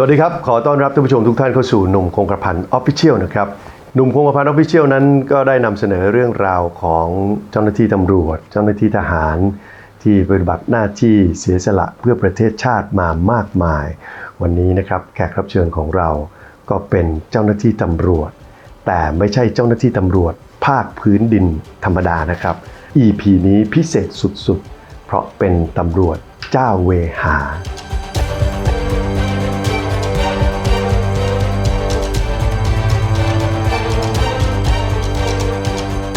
สวัสดีครับ ขอต้อนรับท่านผู้ชมทุกท่านเข้าสู่หนุ่มคงกระพันออฟฟิเชียลนะครับ หนุ่มคงกระพันออฟฟิเชียลนั้นก็ได้นำเสนอเรื่องราวของเจ้าหน้าที่ตำรวจ เจ้าหน้าที่ทหาร ที่ปฏิบัติหน้าที่เสียสละเพื่อประเทศชาติมามากมาย วันนี้นะครับแขกรับเชิญของเราก็เป็นเจ้าหน้าที่ตำรวจ แต่ไม่ใช่เจ้าหน้าที่ตำรวจ ภาคพื้นดินธรรมดานะครับ EP นี้พิเศษสุดๆ เพราะเป็นตำรวจเจ้าเวหา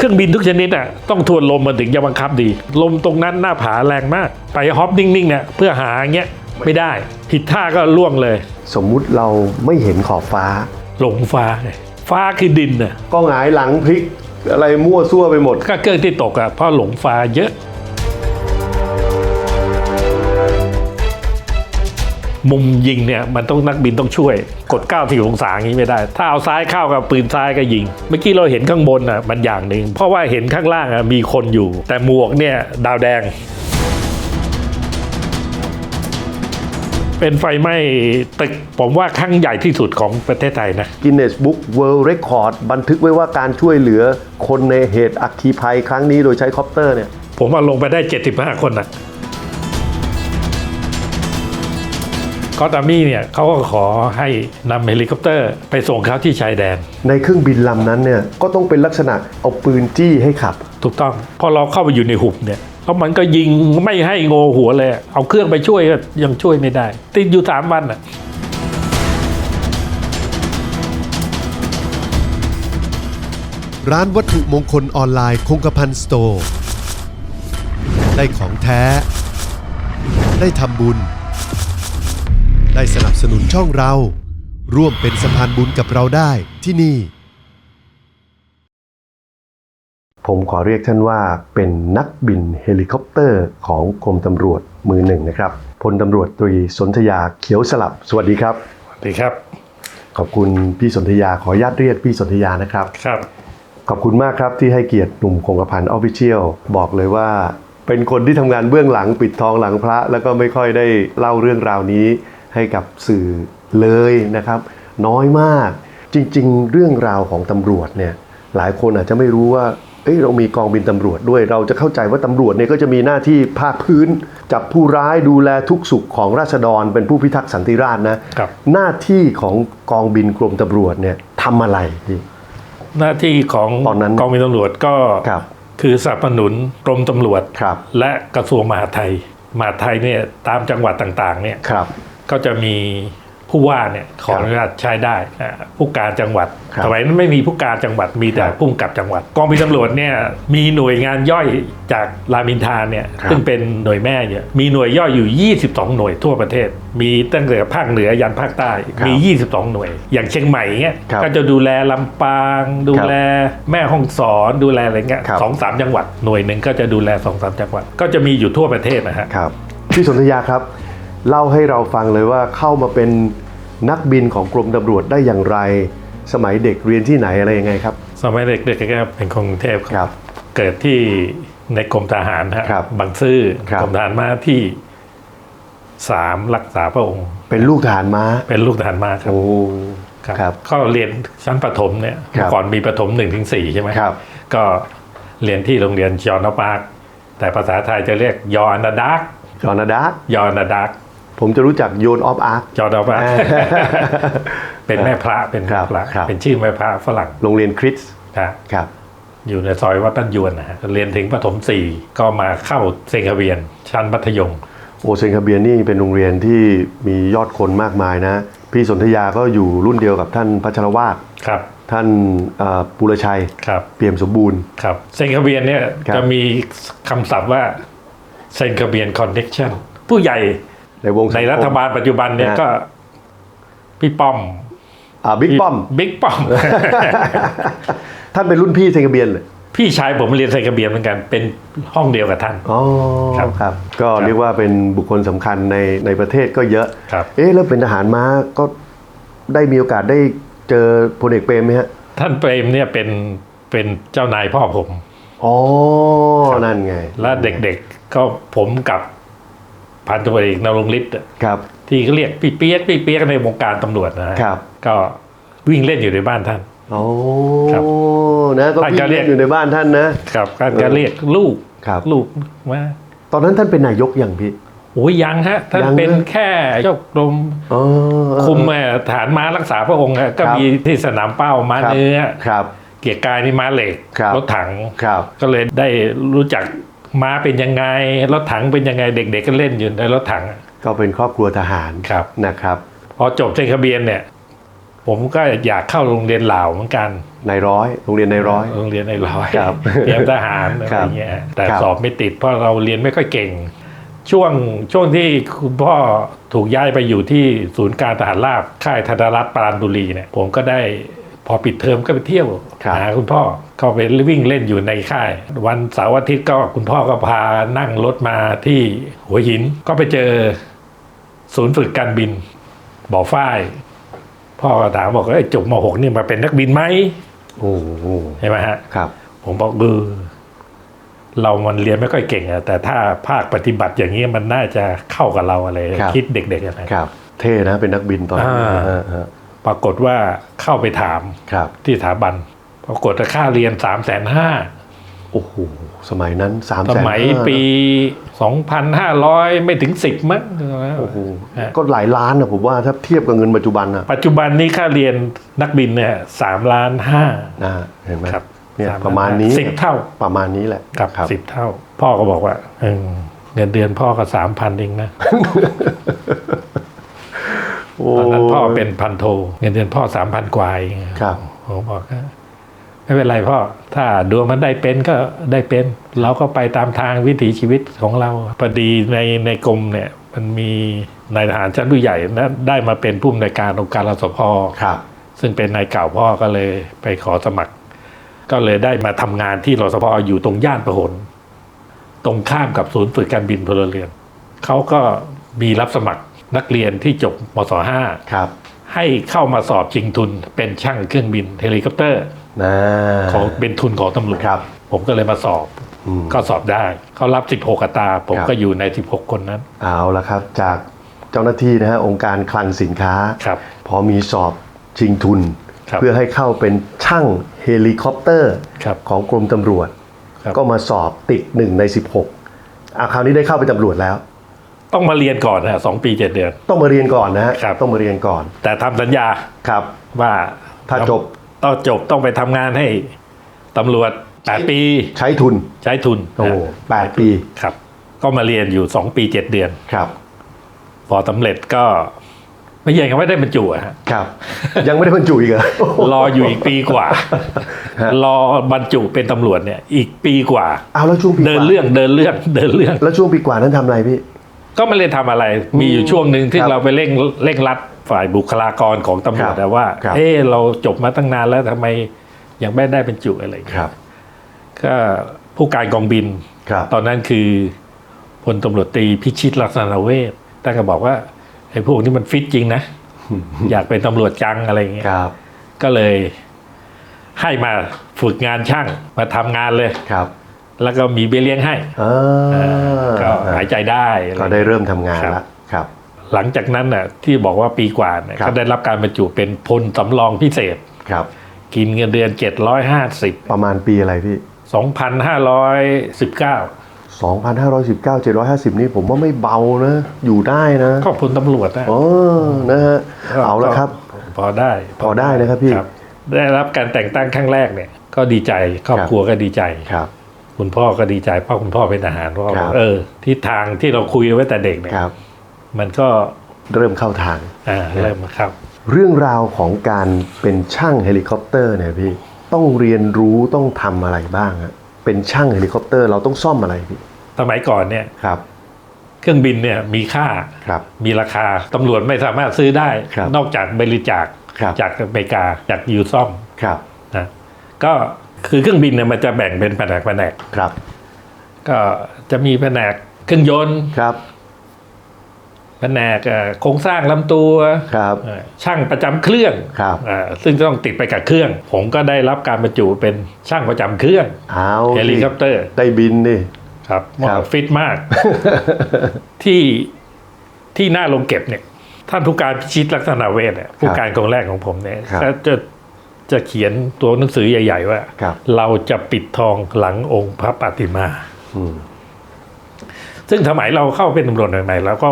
เครื่องบินทุกชนิดอะต้องทวนลมมันถึงจะบังคับดี ลมตรงนั้นหน้าผาแรงมาก ไปฮอปนิ่งๆเนี่ยเพื่อหาอย่างเงี้ยไม่ได้ ผิดท่าก็ล่วงเลย สมมุติเราไม่เห็นขอบฟ้า หลงฟ้าไงฟ้าคือดินน่ะก็หงายหลังพลิกอะไรมั่วซั่วไปหมด ก็เครื่องที่ตกอะเพราะหลงฟ้าเยอะ มุมยิงเนี่ยมันต้องนักบินต้องช่วยกด9 4องศาอย่างนี้ไม่ได้ ถ้าเอาซ้ายเข้ากับปืนซ้ายก็ยิง เมื่อกี้เราเห็นข้างบนอะมันอย่างหนึ่งเพราะว่าเห็นข้างล่างอะมีคนอยู่ แต่หมวกเนี่ยดาวแดง เป็นไฟไหม้ตึกผมว่าครั้งใหญ่ที่สุดของประเทศไทยนะ Guinness Book World Record บันทึกไว้ว่าการช่วยเหลือคนในเหตุอัคคีภัยครั้งนี้โดยใช้คอปเตอร์เนี่ย ผมว่าลงไปได้ 75 คนนะ อตามี่เนี่ยเขาก็ขอให้นำเฮลิคอปเตอร์ไปส่งเขาที่ชายแดน ในเครื่องบินลำนั้นเนี่ยก็ต้องเป็นลักษณะเอาปืนจี้ให้ขับ ถูกต้องพอเราเข้าไปอยู่ในหุบเนี่ยแล้วมันก็ยิงไม่ให้โงอหัวเลย เอาเครื่องไปช่วยก็ยังช่วยไม่ได้ ติดอยู่สามวันอะร้านวัตถุมงคลออนไลน์คงกระพันสโตร์ ได้ของแท้ ได้ทำบุญ ได้สนับสนุนช่องเรา ร่วมเป็นสะพานบุญกับเราได้ที่นี่ ผมขอเรียกท่านว่าเป็นนักบินเฮลิคอปเตอร์ของกรมตำรวจมือหนึ่งนะครับพลตำรวจตรีสนธยาเขียวสลับ สวัสดีครับ สวัสดีครับ ขอบคุณพี่สนธยาขออนุญาตเรียกพี่สนธยานะครับ ครับ ขอบคุณมากครับที่ให้เกียรติหนุ่มคงกระพันออฟฟิเชียลบอกเลยว่า เป็นคนที่ทำงานเบื้องหลังปิดทองหลังพระ แล้วก็ไม่ค่อยได้เล่าเรื่องราวนี้ ให้กับสื่อเลยนะครับ น้อยมาก จริง ๆ เรื่องราวของตำรวจเนี่ยหลายคนอาจจะไม่รู้ว่าเอ้ยเรามีกองบินตำรวจด้วย เราจะเข้าใจว่าตำรวจเนี่ยก็จะมีหน้าที่ภาคพื้น จับผู้ร้ายดูแลทุกสุขของราษฎร เป็นผู้พิทักษ์สันติราษฎร์นะครับหน้าที่ของกองบินกรมตำรวจเนี่ยทำอะไรพี่หน้าที่ของตอนนั้นกองบินตำรวจก็ครับคือสนับสนุนกรมตำรวจครับและกระทรวงมหาดไทยมหาดไทยเนี่ยตามจังหวัดต่างๆเนี่ยครับ ก็จะมีผู้ว่าเนี่ยขออนุญาตใช้ได้อ่าผู้การจังหวัดครับสมัยนั้นไม่มีผู้การจังหวัดมีแต่ครับผู้กำกับจังหวัด กองบินตำรวจเนี่ยมีหน่วยงานย่อยจากรามอินทราเนี่ยครับซึ่งเป็นหน่วยแม่เนี่ยมีหน่วยย่อยอยู่ 22 หน่วยทั่วประเทศ มีตั้งแต่ภาคเหนือยันภาคใต้ครับมี 22 หน่วย อย่างเชียงใหม่เงี้ยครับก็จะดูแลลำปาง ดูแลแม่ฮ่องสอนดูแลอะไรเงี้ยครับสองสามจังหวัดหน่วยหนึ่งก็จะดูแลสองสามจังหวัด ก็จะมีอยู่ทั่วประเทศนะฮะครับพี่สนธยาครับ เล่าให้เราฟังเลยว่าเข้ามาเป็นนักบินของกรมตำรวจได้อย่างไร สมัยเด็กเรียนที่ไหนอะไรยังไงครับ สมัยเด็กๆก็เป็นคนกรุงเทพครับ เกิดที่ในกรมทหารฮะครับบางซื่อครับกรมทหารมาที่สามรักษาพระองค์ เป็นลูกทหารม้าเป็นลูกทหารมาครับโอ้ครับครับก็เรียนชั้นประถมเนี่ยครับก่อนมีประถมหนึ่งถึงสี่ใช่ไหมครับ ก็เรียนที่โรงเรียนจอห์นปาร์คแต่ภาษาไทยจะเรียกยอห์นนาดักจอนาดาร์ยอห์นนาดัก ผมจะรู้จักโยนออฟอาร์คจอห์นปาร์คอ่าเป็นแม่พระเป็นครัแม่บพระครับเป็นชื่อแม่พระฝรั่งโรงเรียนคริสครับครับอยู่ในซอยวัดบ้านยวนนะฮะเรียนถึงประถมสี่ก็มาเข้าเซงคาเวียน ชั้นมัธยม โอเซนคาเบียนนี่เป็นโรงเรียนที่มียอดคนมากมายนะ พี่สนธยาก็อยู่รุ่นเดียวกับท่านพัชรวาทครับ ท่านเอ่อปุรชัยครับเปี่ยมสมบูรณ์ครับเซนคาเบียนเนี่ยครับจะมีคำศัพท์ว่าเซนคาเบียนคอนเน c ชันผู้ใหญ่ ในวงสัในงคมรัฐบาลปัจจุบันเนี่ยนะก็พี่ป้อมอ่าบิ๊กป้อมบิ๊กป้อม ท่านเป็นรุ่นพี่เซนคาเบียนเลยพี่ชายผมเรียนเซนคาเบียนเหมือนกันเป็นห้องเดียวกับท่านอ๋อครับครับ ก็เรียกว่าเป็นบุคคลสำคัญในในประเทศก็เยอะครับเอ๊ะแล้วเป็นทหารม้าก็ได้มีโอกาสได้เจอพลเอกเปรมไหมฮะท่านเปรมเนี่ยเป็นเป็นเจ้านายพ่อผมอ๋อนั่นไง และเด็กๆก็ผมกับ พันตำรวจเอกนรงฤทธิ์อะครับ ที่เขาเรียกพี่เปียกพี่เปียกในวงการตำรวจนะฮะครับ ก็วิ่งเล่นอยู่ในบ้านท่านโอ้ครับนะก็ท่านพี่ก็เรียกอยู่ในบ้านท่านนะครับก็จะเรียกลูกครับลูกมาตอนนั้นท่านเป็นนายกอย่างพี่โอ้ยยังฮะท่านยังนะเป็นแค่เจ้ากรมอ๋อคุมเอ่อฐานม้ารักษาพระองค์อะก็ครับมีที่สนามเป้าม้าครับเนื้อครับเกียรติกายนี่ม้าเหล็กครับรถถังครับก็เลยได้รู้จัก ม้าเป็นยังไงรถถังเป็นยังไงเด็ก ๆ ก็เล่นอยู่ในรถถังก็เป็นครอบครัวทหารครับนะครับ พอจบเทคเบียนเนี่ย ผมก็อยากเข้าโรงเรียนเหล่าเหมือนกันนายร้อยโรงเรียนนายร้อยโรงเรียนในร้อยครับเตรียมทหารอะไรครับเงี้ยแต่ครับสอบไม่ติดเพราะเราเรียนไม่ค่อยเก่ง ช่วงช่วงที่คุณพ่อถูกย้ายไปอยู่ที่ศูนย์การทหารราบค่ายธนรัตน์ปราณบุรีเนี่ยผมก็ได้ พอปิดเทอมก็ไปเที่ยวครับหาคุณพ่อก็ไปวิ่งเล่นอยู่ในค่าย วันเสาร์อาทิตย์ก็คุณพ่อก็พานั่งรถมาที่หัวหิน ก็ไปเจอศูนย์ฝึกการบินบ่อฝ้าย พ่อก็ถามบอกว่าไอ้จบม .6 นี่มาเป็นนักบินไหมโอ้โหใช่ไหมฮะครับ ผมบอกเออเรามันเรียนไม่ค่อยเก่งอะแต่ถ้าภาคปฏิบัติอย่างนี้มันน่าจะเข้ากับเราอะไรครับคิดเด็กๆอะนะครับ เท่นะเป็นนักบินตอนนั้นอ่าฮะฮะ ปรากฏว่าเข้าไปถามครับ ที่สถาบัน ปรากฏว่าค่าเรียนสามแสนห้าโอ้โหสมัยนั้นสามสแสนมัยปีสองพันห้าร้อยไม่ถึงสิบมั้งโอ้โหฮะก็หลายล้านนะผมว่าถ้าเทียบกับเงินปัจจุบันนะปัจจุบันนี้ค่าเรียนนักบินเนี่ยสามล้านห้านะเห็นไหมครับเนี่ยสล้นประมาณนี้สิบเท่าประมาณนี้แหละครับครับสิบเท่า พ่อก็บอกว่าเออเงินเดือนพ่อก็สามพันเองนะโอ้ ตอนนั้นพ่อเป็นพันโทเงินเดือนพ่อสามพันกว่าเองครับผมบอกว่าไม่เป็นไรพ่อ ถ้าดวงมันได้เป็นก็ได้เป็น เราก็ไปตามทางวิถีชีวิตของเราพอดีในในกรมเนี่ย มันมีนายทหารชั้นผู้ใหญ่นะได้มาเป็นผู้อำนวยการองค์การรสพครับ ซึ่งเป็นนายเก่าพ่อก็เลยไปขอสมัคร ก็เลยได้มาทำงานที่รสพอยู่ตรงย่านประหลตรงข้ามกับศูนย์ฝึกการบินพลเรือนเขาก็มีรับสมัคร นักเรียนที่จบมศห้าครับ ให้เข้ามาสอบชิงทุนเป็นช่างเครื่องบินเฮลิคอปเตอร์นะของเป็นทุนของตำรวจครับ ผมก็เลยมาสอบอืมก็สอบได้เขารับ 16 อัตรา ผมครับก็อยู่ใน 16 คนนั้น เอาละครับ จากเจ้าหน้าที่นะฮะองค์การคลังสินค้าครับพอมีสอบชิงทุนครับเพื่อให้เข้าเป็นช่างเฮลิคอปเตอร์ครับของกรมตำรวจครับก็มาสอบติดหนึ่งใน 16อะคราวนี้ได้เข้าเป็นตำรวจแล้ว ต้องมาเรียนก่อนนะสองปีเจ็ดเดือน ต้องมาเรียนก่อนนะฮะครับ ต้องมาเรียนก่อนแต่ทำสัญญาครับ ว่าถ้าจบต้องจบต้องไปทำงานให้ตำรวจ8ปีใช้ทุน ใช้ทุนโอ้นะแปดปีครับ ก็มาเรียนอยู่2ปี7เดือน ครับพอสำเร็จก็ ไม่ยังไม่ได้บรรจุอะฮะ ครับ ยังไม่ได้บรรจุอีกเหรอ รออยู่อีกปีกว่า ฮะ รอบรรจุเป็นตำรวจเนี่ย อีกปีกว่า เอาแล้วช่วงปีกเดินว่าเรื่องเดินเรื่องเดินเรื่อง แล้วช่วงปีกว่านั้นทำอะไรพี่ ก็ไม่ได้ทำอะไร มีอยู่ช่วงหนึ่งที่ครับเราไปเร่งเร่งรัดฝ่ายบุคลากรของตำรวจครับแต่ว่าครับเออเราจบมาตั้งนานแล้วทำไมยังไม่ได้บรรจุอะไรอย่างคเงี้ยรับ ก็ผู้การกองบินครับตอนนั้นคือพลตำรวจตรีพิชิตลักษณะเวชแต่ก็บอกว่าไอ้พวกนี้มันฟิตจริงนะ อยากเป็นตำรวจจังอะไรอย่างเงี้ยครับก็เลยให้มาฝึกงานช่างมาทำงานเลยครับ แล้วก็มีเบี้ยเลี้ยงให้อ่าก็หายใจได้อะไรก็ได้เริ่มทำงานครับแล้วครับ หลังจากนั้นน่ะที่บอกว่าปีกว่าเนี่ยครับก็ได้รับการบรรจุเป็นพลสำรองพิเศษครับ กินเงินเดือน 750 ประมาณปีอะไรพี่ 2,519 2,519 750 นี่ผมว่าไม่เบานะ อยู่ได้นะก็พลตำรวจนะเออนะฮะเอาละครับ พอได้พอได้นะครับพี่ ได้รับการแต่งตั้งครั้งแรกเนี่ย ก็ดีใจครอบครับครัวก็ดีใจครับ คุณพ่อก็ดีใจเพราะคุณพ่อเป็นทหารเพราะว่าครับเออทิศทางที่เราคุยไว้แต่เด็กเนี่ยครับมันก็เริ่มเข้าทางอ่าเริ่มมาครับ เรื่องราวของการเป็นช่างเฮลิคอปเตอร์เนี่ยพี่ต้องเรียนรู้ต้องทำอะไรบ้างฮะเป็นช่างเฮลิคอปเตอร์เราต้องซ่อมอะไรพี่สมัยก่อนเนี่ยครับ เครื่องบินเนี่ยมีค่าครับมีราคาตำรวจไม่สามารถซื้อได้ครับนอกจากบริจาคครับจากอเมริกาจากยูซ่อมครับนะก็ คือเครื่องบินเนี่ยมันจะแบ่งเป็นแผนกแผนกครับ ก็จะมีแผนกเครื่องยนต์ครับแผนกเอ่อโครงสร้างลำตัวครับเอ่อช่างประจำเครื่องครับอ่าซึ่งต้องติดไปกับเครื่อง ผมก็ได้รับการบรรจุเป็นช่างประจำเครื่องเอาเฮลิคอปเตอร์ได้บินดิครับครับฟิตมาก ที่ที่หน้าโรงเก็บเนี่ยท่านผู้การพิชิตลักษณะเวทเนี่ยผู้การกองแรกของผมเนี่ยครับก็จะ จะเขียนตัวหนังสือใหญ่ ๆ ว่าครับเราจะปิดทองหลังองค์พระปฏิมาอืมซึ่งสมัยเราเข้าเป็นตำรวจใหม่ๆเราก็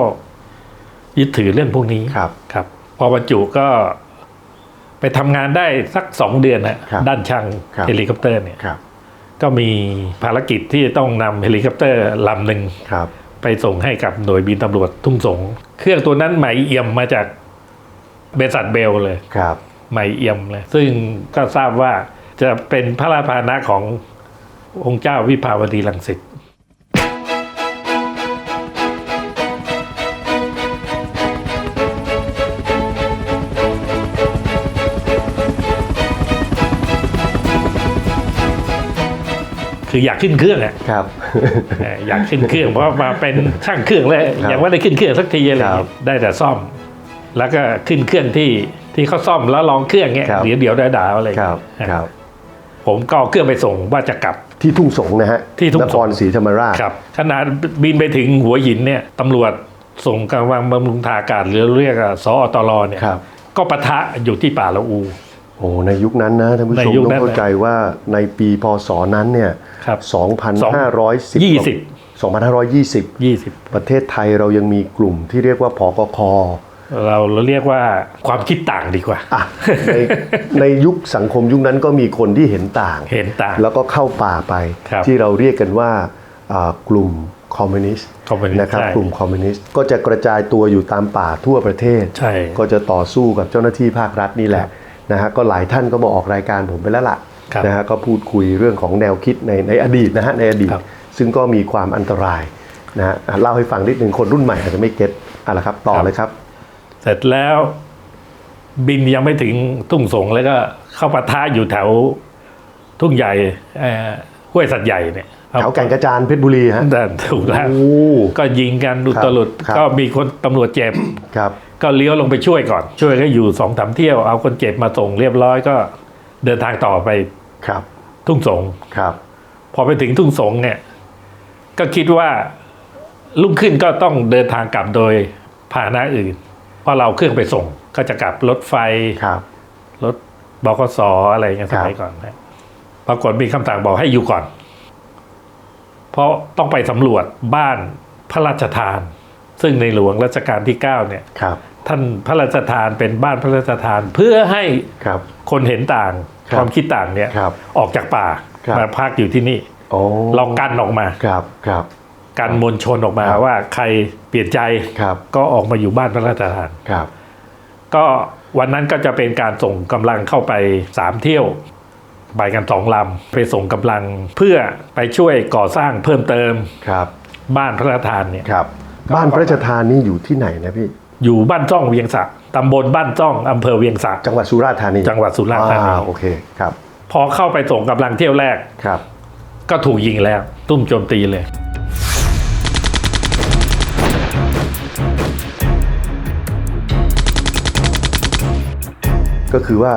ยึดถือเรื่องพวกนี้ครับครับ พอบรรจุก็ไปทำงานได้สักสองเดือนนะครับด้านช่างครับเฮลิคอปเตอร์เนี่ยครับก็มีภารกิจที่จะต้องนำเฮลิคอปเตอร์ลำหนึ่งครับไปส่งให้กับหน่วยบินตำรวจทุ่งสง เครื่องตัวนั้นใหม่เอี่ยมมาจากบริษัทเบลเลยครับ ใหม่เอี่ยมเลยซึ่งก็ทราบว่าจะเป็นพระราชพาหนะขององค์เจ้าวิภาวดีรังสิตคืออยากขึ้นเครื่องอะครับเอ่ออยากขึ้นเครื่องเพราะมาเป็นช่างเครื่องแล้วครับยังไม่ได้ขึ้นเครื่องสักทีอะไรอย่างครัเงี้บยได้แต่ซ่อม แล้วก็ขึ้นเครื่องที่ ที่เขาซ่อมแล้วลองเครื่องเงี้ยครับ เดี๋ยวเดี๋ยวด่าๆอะไรอย่างคเงี้รัยบครับ ผมก็เอาเครื่องไปส่งว่าจะกลับ ที่ทุ่งสงนะฮะที่ทุ่งสง นครศรีธรรมราช ครับขนาดบินไปถึงหัวหินเนี่ยตำรวจส่งกำลังบำรุงทางอากาศหรือเรียกว่าสอตรเนี่ยครับ ก็ปะทะอยู่ที่ป่าละอู โอ้ในยุคนั้นนะท่านผู้ชในมยุคต้องนั้นเข้าใจว่าในปีพศนั้นเนี่ยครับ2,510ยี่สิบ2,520ยี่สิบประเทศไทยเรายังมีกลุ่มที่เรียกว่าพกค เราเราเรียกว่าความคิดต่างดีกว่าอะในในยุคสังคมยุคนั้นก็มีคนที่เห็นต่าง เห็นต่าง แล้วก็เข้าป่าไป ครับที่เราเรียกกันว่าอ่ากลุ่มคอมมิวนิสต์คอมมิวนิสต์นะครับ ใช่กลุ่มคอมมิวนิสต์ ก็จะกระจายตัวอยู่ตามป่าทั่วประเทศ ใช่ ก็จะต่อสู้กับเจ้าหน้าที่ภาครัฐนี่แหละนะฮะก็หลายท่านก็มาออกรายการผมไปแล้วล่ะครับนะฮะก็พูดคุยเรื่องของแนวคิดในในอดีตนะฮะในอดีต ครับ ซึ่งก็มีความอันตรายนะฮะอะเล่าให้ฟังนิดหนึ่งคนรุ่นใหม่อาจจะไม่เก็ตอะละครับต่อเลยครับ เสร็จแล้วบินยังไม่ถึงทุ่งสงแล้วก็เข้าปะทะอยู่แถวทุ่งใหญ่เอ่อห้วยสัตว์ใหญ่เนี่ยแถวแก่งกระจานเพชรบุรีฮะแต่ถูกแล้วโอ้ก็ยิงกันดุครับตลุดครับก็มีคนตำรวจเจ็บครับ ก็เลี้ยวลงไปช่วยก่อน ช่วยก็อยู่สองสามเที่ยวเอาคนเจ็บมาส่งเรียบร้อยก็เดินทางต่อไปครับ ทุ่งสงครับ พอไปถึงทุ่งสงเนี่ย ก็คิดว่าลุ่งขึ้นก็ต้องเดินทางกลับโดยพาหนะอื่นเพ ราะเราเครื่องไปส่งก็จะกลับรถไฟครับรถบกสอะไรเงี้ยคสรับมัยก่อนนะปรากฏมีคำสั่งบอกให้อยู่ก่อน เพราะต้องไปสำรวจบ้านพระราชทาน ซึ่งในหลวงรัชกาลที่9เนี่ยครับ ท่านพระราชทานเป็นบ้านพระราชทานเพื่อให้ครับคนเห็นต่างครับความคิดต่างเนี่ยครับออกจากป่าครับมาพักอยู่ที่นี่โอ้เรากันออกมาครับครับ กันมวลชนออกมาครับว่าใครเปลี่ยนใจครับก็ออกมาอยู่บ้านพระราชทานครับก็วันนั้นก็จะเป็นการส่งกำลังเข้าไปสามเที่ยวไปกันสองลำไปส่งกำลังเพื่อไปช่วยก่อสร้างเพิ่มเติมครับ บ้านพระราชทานเนี่ยครับ บ้านพระราชทานนี่อยู่ที่ไหนนะพี่อยู่บ้านจ้องเวียงสะตำบลบ้านจ้องอำเภอเวียงสะจังหวัดสุราษฎร์ธานีจังหวัดสุราษฎร์ธานีอ่โอเคครับ พอเข้าไปส่งกำลังเที่ยวแรกครับ ก็ถูกยิงแล้ว ตุ้มโจมตีเลย ก็คือว่า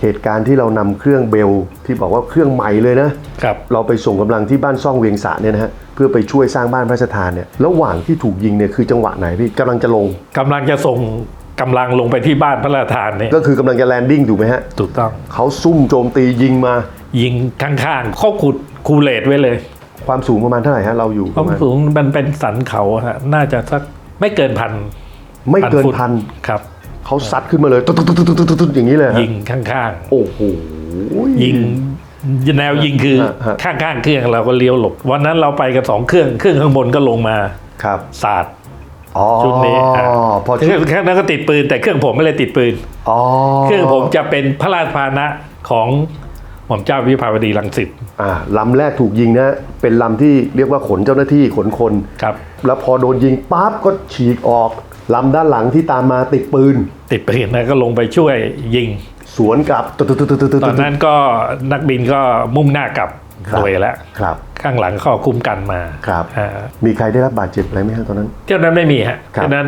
เหตุการณ์ที่เรานำเครื่องเบลที่บอกว่าเครื่องใหม่เลยนะครับเราไปส่งกำลังที่บ้านซ่องเวียงสะเนี่ยนะฮะเพื่อไปช่วยสร้างบ้านพระราชทานเนี่ยระหว่างที่ถูกยิงเนี่ยคือจังหวะไหนพี่กำลังจะลงกำลังจะส่งกำลังลงไปที่บ้านพระราชทานเนี่ยก็คือกำลังจะแลนดิ้งถูกไหมฮะถูกต้องเขาซุ่มโจมตียิงมา ยิงข้างๆเขาขุดคูเลตไว้เลย ความสูงประมาณเท่าไหร่ฮะเราอยู่ความประมาณสูงมันเป็นสันเขาฮะน่าจะสักไม่เกินพันไม่เกินฟุตพันครับ เขาซัดขึ้นมาเลยตุ๊ดตุ๊ดตุ๊ดตุ๊ดตุ๊ดตุ๊ดอย่างนี้เลยฮะยิงข้างโอ้โห ๆ ยิงแนวยิงคือฮะฮะ ข้างๆเครื่องเราก็เลี้ยวหลบ วันนั้นเราไปกันสองเครื่องเครื่องข้างบนก็ลงมาครับสาด อ๋อชุดนี้อะ พอเคชุรื่ดองข้างนั้นก็ติดปืน แต่เครื่องผมไม่ได้ติดปืน อ๋อเครื่องผมจะเป็นพระราชพาหนะของหม่อมเจ้าวิภาวดีรังสิตอ่าลำแรกถูกยิงนะ เป็นลำที่เรียกว่าขนเจ้าหน้าที่ขนคน ครับ แล้วพอโดนยิงปั๊บก็ฉีกออก ลำด้านหลังที่ตามมาติดปืน ติดปืนนะก็ลงไปช่วยยิง สวนกลับตุ๊ดตุ๊ดตุ๊ดตุ๊ดตุ๊ดตอนนั้นก็นักบินก็มุ่งหน้ากลับครับหน่วยแล้วครับ ข้างหลังเขาคุ้มกันมาครับอ่ามีใครได้รับบาดเจ็บอะไรไหมฮะตอนนั้นเที่ยวนั้นไม่มีฮะครับเที่ยวนั้น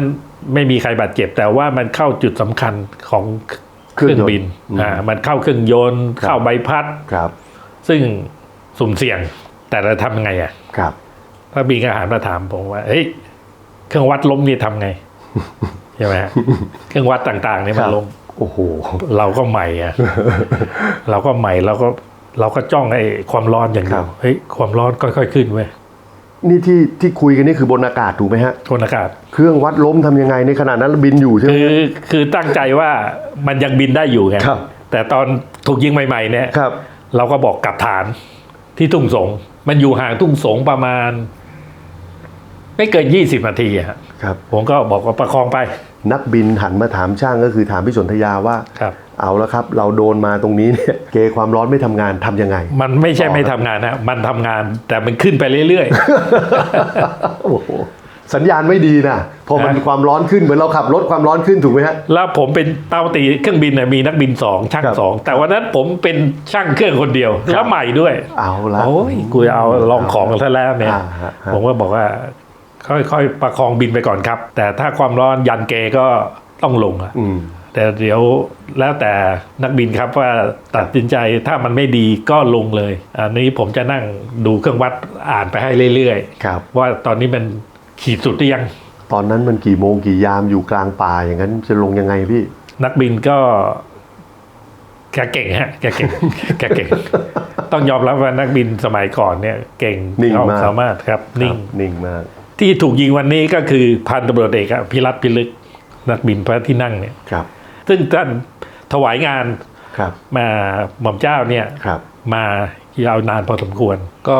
ไม่มีใครบาดเจ็บแต่ว่ามันเข้าจุดสำคัญของเคเครื่รื่อองงยนต์บินอืมอ่ามันเข้าเครื่องยนต์ครับเข้าใบพัดครับ ซึ่งสุ่มเสี่ยงแต่เราทำยังไงอะครับพระบินอาหารมาถามผมว่าเฮ้ยเครื่องวัดล้มนี่ทำไง ใช่ไหมฮะเครื่องวัดต่างๆเนี่ยมันลงโอ้โหเราก็ใหม่อะเราก็ใหม่เราก็เราก็จ้องไอ้ความร้อนอย่างเดีครัยวบเฮ้ยความร้อนค่อยๆขึ้นเว้ยนี่ที่ที่คุยกันนี่คือบนอากาศถูกไหมฮะคนอากาศ เครื่องวัดล้มทำยังไงในขณะนั้นบินอยู่ใช่ไหมคือคือตั้งใจว่ามันยังบินได้อยู่ไงครับแต่ตอนถูกยิงใหม่ๆเนี่ยครับเราก็บอกกลับฐานที่ทุ่งสง มันอยู่ห่างทุ่งสงประมาณ ไม่เกินยี่สิบนาทีอะฮะครับ ผมก็บอกว่าประคองไป นักบินหันมาถามช่างก็คือถามพี่สนธยาว่า ครับ เอาแล้วครับ เราโดนมาตรงนี้เนี่ยเกความร้อนไม่ทำงานทำยังไง มันไม่ใช่ไม่ทำงานนะมันทำงานแต่มันขึ้นไปเรื่อย โอ้โหสัญญาณไม่ดีนะพอมันครับความร้อนขึ้นเหมือนเราขับรถความร้อนขึ้นถูกไหมฮะ ๆ แล้วผมเป็นเป้าตีเครื่องบินเนี่ยมีนักบินสองช่างครับสองแต่วันนั้นผมเป็นช่างเครื่องคนเดียวครับแล้วใหม่ด้วยเอาละโอ้ยกูจะเอาลองของกันซะแล้วเนี่ยอ่าฮะฮะผมก็บอกว่า ค่อยๆ ประคองบินไปก่อนครับ แต่ถ้าความร้อนยันเกก็ต้องลงอะอืมแต่เดี๋ยวแล้วแต่นักบินครับว่าตัดสินใจถ้ามันไม่ดีก็ลงเลย อันนี้ผมจะนั่งดูเครื่องวัดอ่านไปให้เรื่อยครับๆว่าตอนนี้มันขีดสุดหรือยัง ตอนนั้นมันกี่โมงกี่ยามอยู่กลางป่าอย่างนั้นจะลงยังไงพี่ นักบินก็แกเก่งฮะแกเก่งแกเก่ง ต้องยอมรับว่านักบินสมัยก่อนเนี่ย เก่งนิ่งเขามากสามารถครับ นิ่งครับนิ่งมาก ที่ถูกยิงวันนี้ก็คือพันตำรวจเอกอะพิรัตพิลึกนักบินพระที่นั่งเนี่ยครับ ซึ่งท่านถวายงานครับมาหม่อมเจ้าเนี่ยครับมายาวนานพอสมควร ก็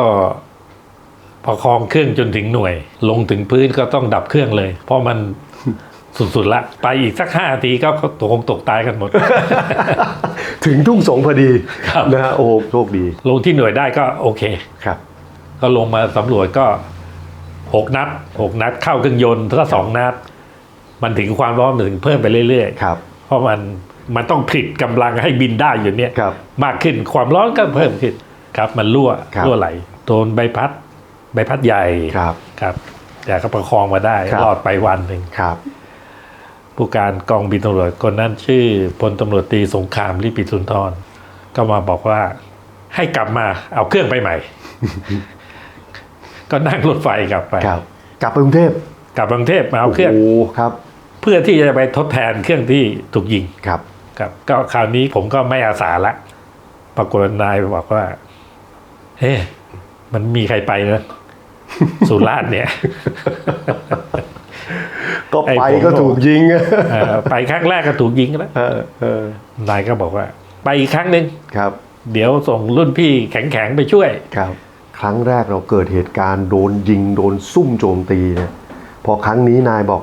ประคองเครื่องจนถึงหน่วย ลงถึงพื้นก็ต้องดับเครื่องเลย เพราะมันสุดๆละ ไปอีกสักห้านาทีก็ตกคงตกตายกันหมด ถึงทุ่งสงพอดีครับนะฮะโอ้โหโชคดี ลงที่หน่วยได้ก็โอเคครับ ก็ลงมาสำรวจก็ หกนัดหกนัดเข้าเครื่องยนต์ถ้าสองนัด มันถึงความร้อนมันถึงเพิ่มไปเรื่อยครับๆเพราะมันมันต้องผลิตกำลังให้บินได้อยู่เนี่ยครับมากขึ้นความร้อนก็เพิ่มขึ้นครับ มันรั่วครับรั่วไหลโดนใบพัด ใบพัดใหญ่ครับครับ แต่ก็ประคองมาได้ครับรอดไปวันหนึ่งครับ ผู้การกองบินตำรวจคนนั้นชื่อพลตำรวจตรีสงครามลิปิสุนทรก็มาบอกว่าให้กลับมาเอาเครื่องไปใหม่ ก็นั่งรถไฟกลับไป ครับ กลับไปกรุงเทพกลับกรุงเทพมาเอาเครื่อง โอ้ครับ เพื่อที่จะไปทดแทนเครื่องที่ถูกยิงครับ ครับก็คราวนี้ผมก็ไม่อาสาละ ปรากฏว่านายบอกว่า เฮ้มันมีใครไปนะ สุราษฎร์เนี่ย ก็ไอ้ไปผมก็ถูกยิงเอ่อไปครั้งแรกก็ถูกยิงแล้วเออเออนายก็บอกว่า ไปอีกครั้งหนึ่ง ครับ เดี๋ยวส่งรุ่นพี่แข็งๆไปช่วย ครับ ครั้งแรกเราเกิดเหตุการณ์โดนยิงโดนซุ่มโจมตีเนี่ยพอครั้งนี้นายบอก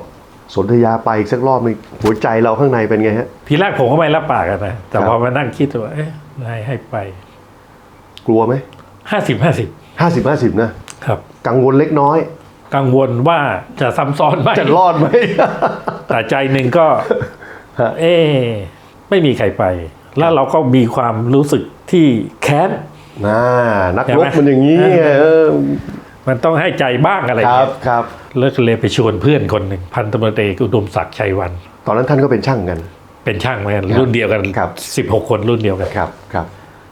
สนธยาไปอีกสักรอบหนึงหัวใจเราข้างในเป็นไงฮะ ทีแรกผมก็ไม่รับปากกันนะแต่ครับพอมานั่งคิดว่าเอ๊ะนายให้ไป กลัวไหมห้าสิบห้าสิบห้าสิบห้าสิบนะครับ กังวลเล็กน้อย กังวลว่าจะซ้ำซ้อนไหมจะรอดไหมแต่ใจหนึ่งก็ฮะเอ๊ะไม่มีใครไป แล้วเราก็มีความรู้สึกที่แค้น น่านักใช่รไหมบมันอย่างนี้ไงเออมันต้องให้ใจบ้างอะไรคอย่างรับเงี้ยครับแล้วก็เลยไปชวนเพื่อนคนหนึ่งพันตำรวจเอกอุดมศักดิ์ชัยวัน ตอนนั้นท่านก็เป็นช่างกัน เป็นช่างเหมือนกันครับรุ่นเดียวกันครับสิบหกคนรุ่นเดียวกันครับครับ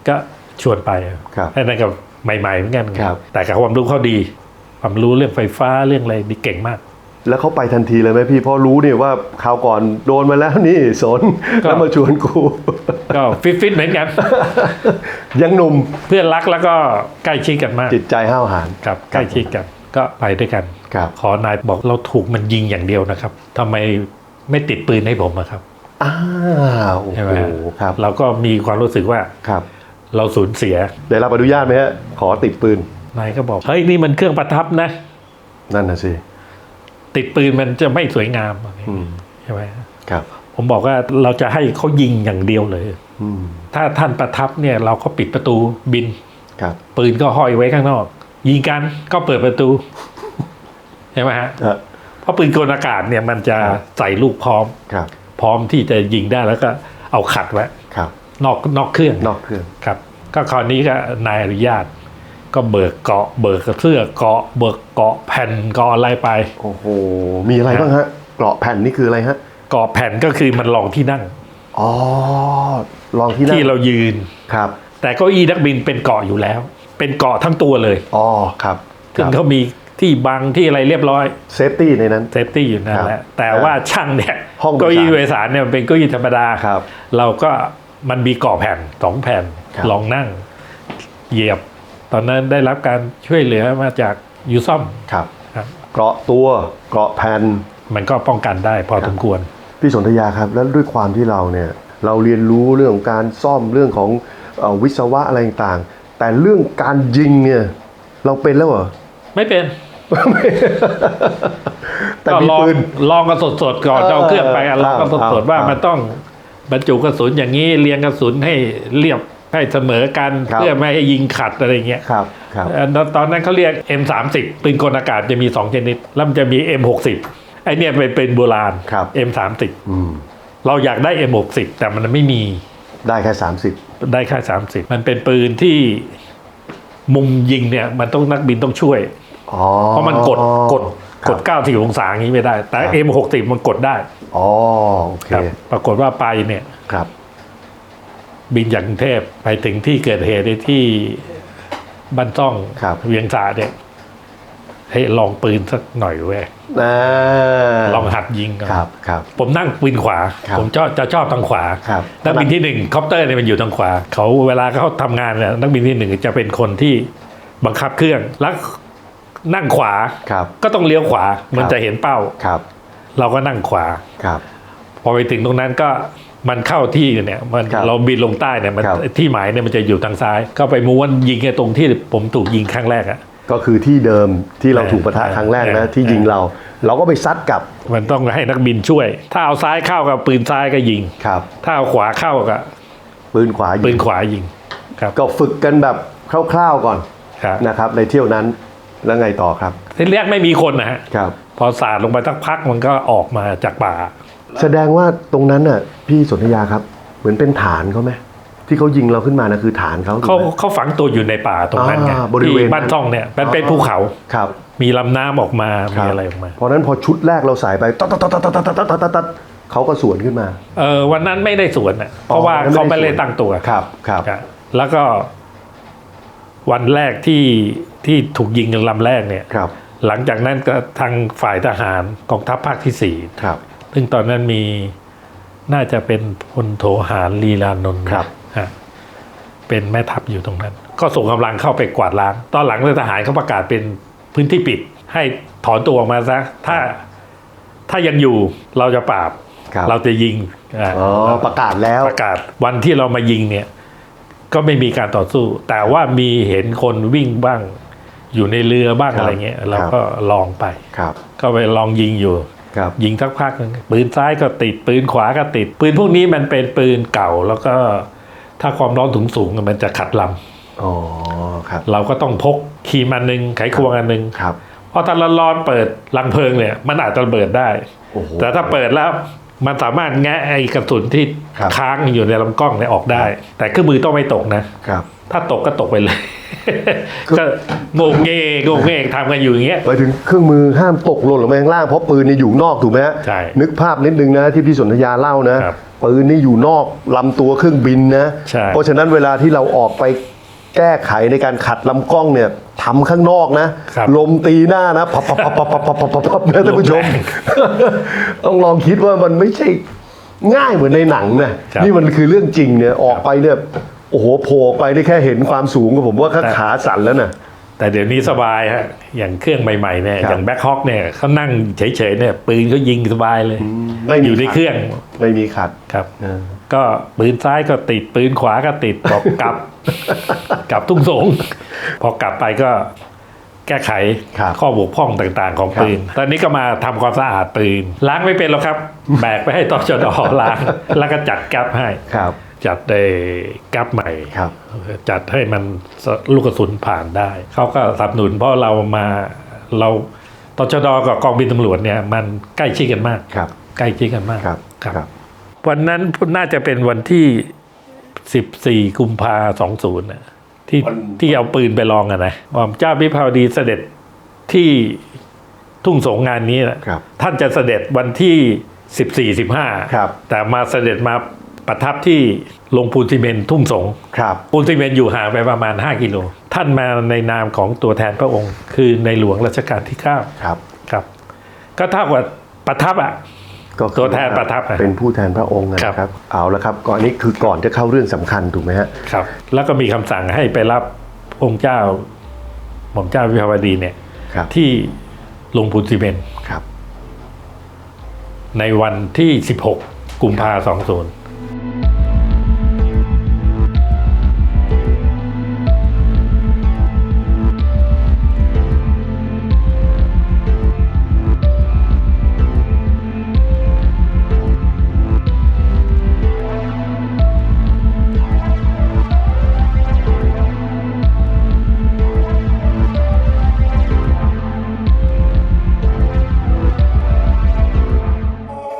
ก็ชวนไปครับไอ้นั่นก็ใหม่ๆเหมือนกันครับ แต่กับความรู้เขาดี ความรู้เรื่องไฟฟ้าเรื่องอะไรดีเก่งมาก แล้วเขาไปทันทีเลยไหมพี่เพราะรู้เนี่ยว่าคราวก่อนโดนมาแล้วนี่สนก็แล้วมาชวนกูก็ฟิตฟิตๆเหมือนกัน ยังหนุ่มเพื่อนรักแล้วก็ใกล้ชิดกันมาก จิตใจห้าวหาญครับใกล้ชิดกันก็ไปด้วยกันครับขอนายบอกเราถูกมันยิงอย่างเดียวนะครับทำไมไม่ติดปืนให้ผมอะครับอ้าวโอ้ใช่ไหมโหครับ เราก็มีความรู้สึกว่าครับ เราสูญเสียได้รับอนุญาตไหมฮะขอติดปืนนายก็บอกเฮ้ยนี่มันเครื่องประทับนะ นั่นน่ะสิ ติดปืนมันจะไม่สวยงามอืมใช่ไหมครับ ผมบอกว่าเราจะให้เขายิงอย่างเดียวเลยอืมถ้าท่านประทับเนี่ยเราก็ปิดประตูบินครับ ปืนก็ห้อยไว้ข้างนอก ยิงกันก็เปิดประตูใช่ไหมฮะเออเพราะปืนกลอากาศเนี่ยมันจะครับใส่ลูกพร้อมครับ พร้อมที่จะยิงได้แล้วก็เอาขัดไว้ครับ นอกนอกเครื่องนอกเครื่องครับ ก็คราวนี้ก็นายอนุญาต ก็เบิกเกาะ เบิกเสื้อเกาะ เบิกเกาะแผ่นเกาะอะไรไป โอ้โห มีอะไรบ้างฮะเกราะแผ่นนี่คืออะไรฮะเกาะแผ่นก็คือมันรองที่นั่งอ๋อลองที่นั่งที่เรายืนครับ แต่เก้าอี้นักบินเป็นเกาะอยู่แล้ว เป็นเกาะทั้งตัวเลยอ๋อครับคซึ่งรับเขามีที่บังที่อะไรเรียบร้อยเซฟตี้ในนั้นเซฟตี้อยู่นั่นแหละครับแต่ว่าช่างเนี่ยห้องโดยสารเก้าอี้โดยสารเนี่ยมันเป็นเก้าอี้ธรรมดาครับ เราก็มันมีก่อแผ่นสองแผ่นครับลองนั่ง เหยียบ ตอนนั้นได้รับการช่วยเหลือมาจากยูซ่อมครับครับเกราะตัวเกราะแผ่นมันก็ป้องกันได้พอสมควร พี่สนธยาครับ แล้วด้วยความที่เราเนี่ยเราเรียนรู้เรื่องของการซ่อมเรื่องของเอ่อวิศวะอะไรต่างๆ แต่เรื่องการยิงเนี่ยเราเป็นแล้วเหรอ ไม่เป็น แต่ก็มีลองปืนลองกันสดๆก่อนเออเอาเครื่องไปอะเออลองกันสดๆว่าเออมันต้องบรรจุกระสุนอย่างนี้เรียงกระสุนให้เรียบ ให้เสมอกันครับ เพื่อไม่ให้ยิงขัดอะไรเงี้ยครับครับ เอ่อตอนนั้นเขาเรียก M30 ปืนกลอากาศจะมี 2 ชนิด แล้วมันจะมี M60 ไอเนี่ยเป็นปืนโบราณ ครับ M30 อืมเราอยากได้ M60 แต่มันไม่มีได้แค่ 30 ได้แค่30 มันเป็นปืนที่มุมยิงเนี่ย มันต้องนักบินต้องช่วย อ๋อเพราะมันกดกดคกรับด90 องศาอย่างนี้ไม่ได้ แต่ครับ M60 มันกดได้อ๋อโอเคครับปรากฏว่าไปเนี่ย ครับ บินจากกรุงเทพไปถึงที่เกิดเหตุที่บ้านซ่องครับ เวียงสาเนี่ยให้ลองปืนสักหน่อยเว้ยอ่าลองหัดยิงก่อนครับครับ ผมนั่งปืนขวา ครับผมชอบจะชอบทางขวาครับนักบินที่หนึ่งคอปเตอร์เนี่ยมันอยู่ทางขวา เขาเวลาเขาทำงานเนี่ยนักบินที่หนึ่งจะเป็นคนที่บังคับเครื่องแล้วนั่งขวาครับก็ต้องเลี้ยวขวา มันครับจะเห็นเป้า ครับเราก็นั่งขวาครับ พอไปถึงตรงนั้นก็ มันเข้าที่เนี่ยมันครับเราบินลงใต้เนี่ยมันครับ ที่หมายเนี่ยมันจะอยู่ทางซ้าย ก็ไปม้วนยิงไอ้ตรงที่ผมถูกยิงครั้งแรกอะ ก็คือที่เดิมที่เราถูกปะทะเออครั้งแรกนะเออที่ยิงเรา เราก็ไปซัดกลับมันต้องให้นักบินช่วย ถ้าเอาซ้ายเข้ากับปืนซ้ายก็ยิง ครับถ้าเอาขวาเข้ากับปืนขวาปืยินงขวายิงครับก็ฝึกกันแบบคร่าวๆก่อนครับนะครับ ในเที่ยวนั้นแล้วไงต่อครับที่แรกไม่มีคนนะฮะ ครับ พอสาดลงไปสักพักมันก็ออกมาจากป่า แสดงว่าตรงนั้นน่ะ พี่สนธยาครับ เหมือนเป็นฐานเขาไหมที่เขายิงเราขึ้นมานะคือฐานเขาถูกเขาไหม เขาฝังตัวอยู่ในป่าตรงนั้นไงอ่าบริเวณที่บ้านช่องเนี่ยมันเป็นอ๋อ ภูเขา ครับ มีลำน้ำออกมาคมีบ อะไรออกมาเพราะฉะนั้นพอชุดแรกเราใส่ไปตัดตัดตัดตัดตัดตัดตัดตัดตัดเขาก็สวนขึ้นมา เออวันนั้นไม่ได้สวนอะเพราะว่าอ๋อเขาไม่ไม่ได้ได้สวนตั้งตัวครับครับ ครับแล้วก็ วันแรกที่ที่ถูกยิงลำแรกเนี่ย ครับหลังจากนั้นก็ทางฝ่ายทหารกองทัพภาคที่สี่ครับ ซึ่งตอนนั้นมีน่าจะเป็นพลโทหารลีลานนท์ครับฮะเป็นแม่ทัพอยู่ตรงนั้น ก็ส่งกำลังเข้าไปกวาดล้าง ตอนหลังทหารเขาประกาศเป็นพื้นที่ปิด ให้ถอนตัวออกมาซะถ้าถ้ายังอยู่เราจะปราบครับเราจะยิงอ่าอ๋อประกาศแล้วประกาศวันที่เรามายิงเนี่ย ก็ไม่มีการต่อสู้ แต่ว่ามีเห็นคนวิ่งบ้าง อยู่ในเรือบ้างครับอะไรเงี้ยเราครับก็ลองไปครับก็ไปลองยิงอยู่ครับ ยิงสักพักหนึงปืนซ้ายก็ติด ปืนขวาก็ติด ปืนพวกนี้มันเป็นปืนเก่าแล้วก็ถ้าความร้อนถึงสูงๆมันจะขัดลอ๋อครับำเราก็ต้องพกครีมอันหนึ่งไขควงอันหนึ่งครับเพราะถ้าร้อนๆเปิดลังเพลิงเนี่ย มันอาจจะระเบิดได้โอ้โหแต่ถ้าเปิดแล้วมันสามารถแงะไอ้กระสุนที่ครับค้างอยู่ในลำกล้องเนี่ยออกได้ แต่เครื่องมือต้องไม่ตกนะครับ ถ้าตกก็ตกไปเลย ก็โงงเงงโงงเงงทำกันอยู่อย่างเงี้ยไปถึงเครื่องมือห้ามตกหล่นลงมาข้างล่างเพราะปืนนี่อยู่นอกถูกไหมฮะใช่นึกภาพนิดนึงนะที่พี่สนธยาเล่านะครับปืนนี่อยู่นอกลำตัวเครื่องบินนะ ใช่ เพราะฉะนั้นเวลาที่เราออกไปแก้ไขในการขัดลำกล้องเนี่ยทำข้างนอกนะ ครับลมตีหน้านะพับพับพับพับพับพับพับพับนะท่านผู้ชม ลมแรงต้องลองคิดว่ามันไม่ใช่ง่ายเหมือนในหนังนะครับ นี่มันคือเรื่องจริงเนี่ยออกไปเนี่ย โอ้โหโผล่ออกไปได้แค่เห็นความสูงก็ผมว่าก็ขาสั่นแล้วนะ แต่เดี๋ยวนี้สบายฮะอย่างเครื่องใหม่ๆเนี่ยครับ อย่างแบ็คฮอคเนี่ยเขานั่งเฉยๆเนี่ยปืนเขายิงสบายเลย ไม่มีอยู่ในเครื่องไม่มีขัดครับเออก็ปืนซ้ายก็ติดปืนขวาก็ติดบอกกลับ กลับทุ่งสง พอกลับไปก็แก้ไขครับข้อบกพร่องต่างๆ ของครับปืน ตอนนี้ก็มาทำความสะอาดปืน ล้างไม่เป็นหรอกครับ แบกไปให้ตชดล้าง แล้วก็จัดแก๊ปให้ ครับ จัดได้แก๊ปใหม่ครับ จัดให้มันลูกกระสุนผ่านได้ เขาก็สนับสนุนเพราะเรามาเราตชดกับกองบินตำรวจเนี่ยมันใกล้ชิดกันมากครับ ใกล้ชิดกันมากครับครับ วันนั้นน่าจะเป็นวันที่ 14 กุมภาสองศูนย์ที่วันที่เอาปืนไปลองอะนะว่าเจ้าพิพาวดีเสด็จที่ทุ่งสงงานนี้นะครับท่านจะเสด็จวันที่14 15ครับแต่มาเสด็จมา ประทับที่ลงปูนซีเมนต์ทุ่งสงครับปูนซีเมนต์อยู่ห่างไปประมาณ 5 กิโล ท่านมาในนามของตัวแทนพระองค์ คือในหลวงรัชกาลที่9ครับครับ ก็เท่ากับประทับอะก็คือตัวแทนประทับอะเป็นผู้แทนพระองค์นะครับ เอาละครับก่อนนี้คือก่อนจะเข้าเรื่องสำคัญถูกไหมฮะครับ แล้วก็มีคำสั่งให้ไปรับองค์เจ้า หม่อมเจ้าวิภาวดีเนี่ยครับที่ลงปูนซีเมนต์ครับ ในวันที่ 16 กุมภาพันธ์